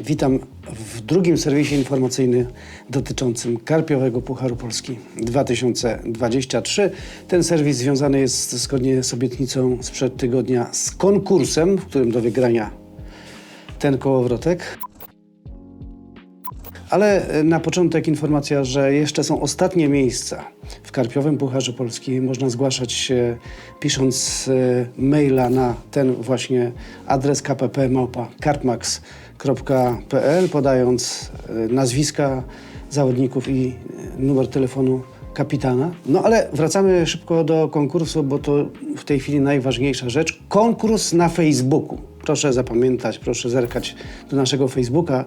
Witam w drugim serwisie informacyjnym dotyczącym Karpiowego Pucharu Polski 2023. Ten serwis związany jest zgodnie z obietnicą sprzed tygodnia z konkursem, w którym do wygrania ten kołowrotek. Ale e, na początek informacja, że jeszcze są ostatnie miejsca w Karpiowym Pucharze Polski. Można zgłaszać się pisząc e, maila na ten właśnie adres kpp karpmax.pl podając e, nazwiska zawodników i numer telefonu kapitana. No ale wracamy szybko do konkursu, bo to w tej chwili najważniejsza rzecz. Konkurs na Facebooku. Proszę zapamiętać, proszę zerkać do naszego Facebooka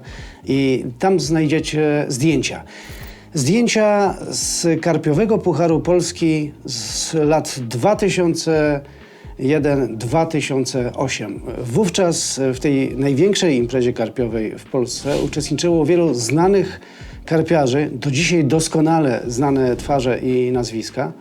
i tam znajdziecie zdjęcia. Zdjęcia z Karpiowego Pucharu Polski z lat 2001-2008. Wówczas w tej największej imprezie karpiowej w Polsce uczestniczyło wielu znanych karpiarzy, do dzisiaj doskonale znane twarze i nazwiska.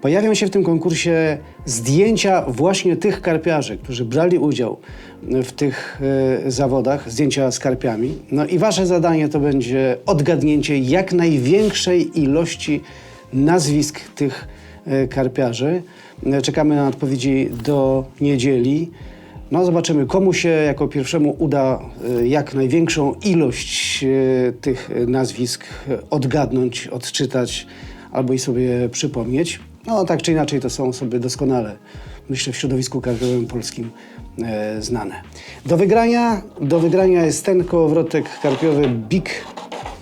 Pojawią się w tym konkursie zdjęcia właśnie tych karpiarzy, którzy brali udział w tych e, zawodach, zdjęcia z karpiami. No i wasze zadanie to będzie odgadnięcie jak największej ilości nazwisk tych e, karpiarzy. E, Czekamy na odpowiedzi do niedzieli. No, zobaczymy, komu się jako pierwszemu uda e, jak największą ilość e, tych nazwisk odgadnąć, odczytać albo i sobie przypomnieć. No, tak czy inaczej, to są osoby doskonale, myślę, w środowisku karpiowym polskim e, znane. Do wygrania, do wygrania jest ten kołowrotek karpiowy Big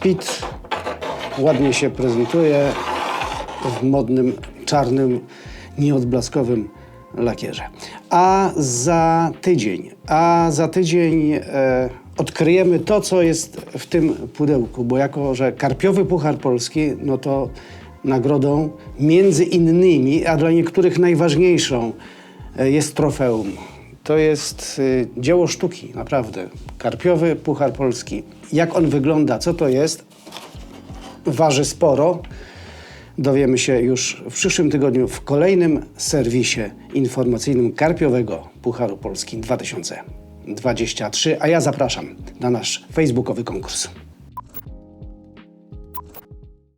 Pit. Ładnie się prezentuje w modnym, czarnym, nieodblaskowym lakierze. A za tydzień, a za tydzień e, odkryjemy to, co jest w tym pudełku, bo jako, że Karpiowy Puchar Polski, no to nagrodą między innymi, a dla niektórych najważniejszą e, jest trofeum. To jest y, dzieło sztuki, naprawdę. Karpiowy Puchar Polski. Jak on wygląda, co to jest, waży sporo. Dowiemy się już w przyszłym tygodniu w kolejnym serwisie informacyjnym Karpiowego Pucharu Polski 2023. A ja zapraszam na nasz facebookowy konkurs.